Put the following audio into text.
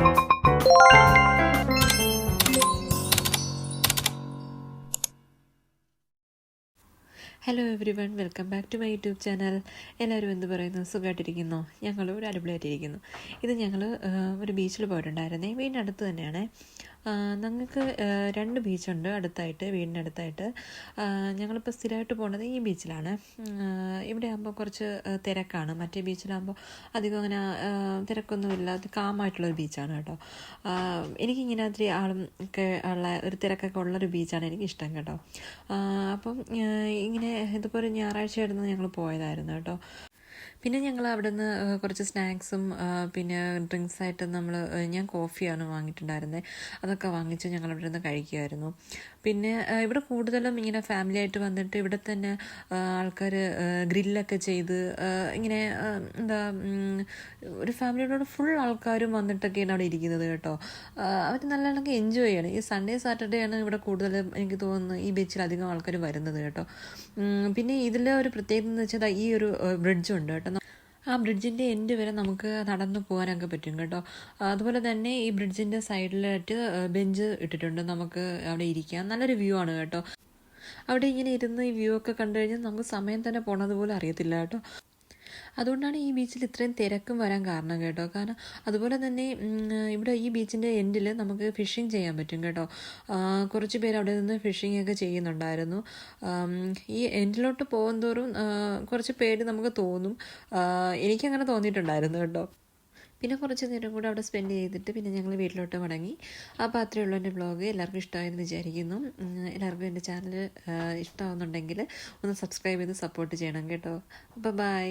Hello everyone welcome back to my YouTube channel എല്ലാവരും എന്ത് പറയുന്നു? സുഖമായിട്ടിരിക്കുന്നു ഞങ്ങൾ ഒരു അടിപൊളിയായിട്ടിരിക്കുന്നു. ഇത് ഞങ്ങൾ ഒരു ബീച്ചിൽ പോയിട്ടുണ്ടായിരുന്നേ. വീടിനടുത്ത് തന്നെയാണ്. ഞങ്ങൾക്ക് രണ്ട് ബീച്ചുണ്ട് അടുത്തായിട്ട് വീടിന്റെ അടുത്തായിട്ട്. ഞങ്ങളിപ്പോൾ സ്ഥിരമായിട്ട് പോകുന്നത് ഈ ബീച്ചിലാണ്. ഇവിടെ ആകുമ്പോൾ കുറച്ച് തിരക്കാണ്. മറ്റേ ബീച്ചിലാകുമ്പോൾ അധികം അങ്ങനെ തിരക്കൊന്നുമില്ല. കാമായിട്ടുള്ളൊരു ബീച്ചാണ് കേട്ടോ. എനിക്കിങ്ങനെ ഒത്തിരി ആളും ഒക്കെ ഉള്ള ഒരു തിരക്കൊക്കെ ഉള്ളൊരു ബീച്ചാണ് എനിക്കിഷ്ടം കേട്ടോ. അപ്പം ഇങ്ങനെ ഇതുപോലെ ഞായറാഴ്ച ആയിരുന്നു ഞങ്ങൾ പോയതായിരുന്നു കേട്ടോ. പിന്നെ ഞങ്ങൾ അവിടെ നിന്ന് കുറച്ച് സ്നാക്സും പിന്നെ ഡ്രിങ്ക്സ് ആയിട്ട് നമ്മൾ ഞാൻ കോഫിയാണ് വാങ്ങിയിട്ടുണ്ടായിരുന്നത് അതൊക്കെ വാങ്ങിച്ച് ഞങ്ങൾ അവിടെ നിന്ന് കഴിക്കുമായിരുന്നു പിന്നെ ഇവിടെ കൂടുതലും ഇങ്ങനെ ഫാമിലി ആയിട്ട് വന്നിട്ട് ഇവിടെ തന്നെ ആൾക്കാർ ഗ്രില്ലൊക്കെ ചെയ്ത് ഇങ്ങനെ എന്താ ഒരു ഫാമിലിയോട് ഫുൾ ആൾക്കാരും വന്നിട്ടൊക്കെയാണ് അവിടെ ഇരിക്കുന്നത് കേട്ടോ. അവർ നല്ലോണം എൻജോയ് ചെയ്യണം. ഈ സൺഡേ സാറ്റർഡേ ആണ് ഇവിടെ കൂടുതലും എനിക്ക് തോന്നുന്നു ഈ ബീച്ചിൽ അധികം ആൾക്കാർ വരുന്നത് കേട്ടോ. പിന്നെ ഇതിലെ ഒരു പ്രത്യേകത എന്ന് വെച്ചാൽ ഈ ഒരു ബ്രിഡ്ജ് ഉണ്ട് കേട്ടോ ആ ബ്രിഡ്ജിന്റെ എൻഡ് വരെ നമുക്ക് നടന്നു പോകാനൊക്കെ പറ്റും കേട്ടോ. അതുപോലെ തന്നെ ഈ ബ്രിഡ്ജിന്റെ സൈഡിലായിട്ട് ബെഞ്ച് ഇട്ടിട്ടുണ്ട്. നമുക്ക് അവിടെ ഇരിക്കാം. നല്ലൊരു വ്യൂ ആണ് കേട്ടോ. അവിടെ ഇങ്ങനെ ഇരുന്ന് ഈ വ്യൂ ഒക്കെ കണ്ടു കഴിഞ്ഞാൽ നമുക്ക് സമയം തന്നെ പോണത് പോലും അറിയത്തില്ല കേട്ടോ. അതുകൊണ്ടാണ് ഈ ബീച്ചിൽ ഇത്രയും തിരക്കും വരാൻ കാരണം കേട്ടോ. കാരണം അതുപോലെ തന്നെ ഇവിടെ ഈ ബീച്ചിന്റെ എൻഡിൽ നമുക്ക് ഫിഷിംഗ് ചെയ്യാൻ പറ്റും കേട്ടോ. കുറച്ച് പേര് അവിടെ നിന്ന് ഫിഷിംഗ് ഒക്കെ ചെയ്യുന്നുണ്ടായിരുന്നു. ഈ എൻഡിലോട്ട് പോകുന്തോറും തോറും കുറച്ച് പേര് നമുക്ക് തോന്നും. എനിക്കങ്ങനെ തോന്നിയിട്ടുണ്ടായിരുന്നു കേട്ടോ. പിന്നെ കുറച്ച് നേരം കൂടെ അവിടെ സ്പെൻഡ് ചെയ്തിട്ട് പിന്നെ ഞങ്ങൾ വീട്ടിലോട്ട് മടങ്ങി. അപ്പോൾ അത്രയേ ഉള്ളൂ എന്റെ വ്ളോഗ് എല്ലാവർക്കും ഇഷ്ടമായെന്ന് വിചാരിക്കുന്നു. എല്ലാവർക്കും എന്റെ ചാനൽ ഇഷ്ടമാവുന്നുണ്ടെങ്കിൽ ഒന്ന് സബ്സ്ക്രൈബ് ചെയ്ത് സപ്പോർട്ട് ചെയ്യണം കേട്ടോ. അപ്പോൾ ബൈ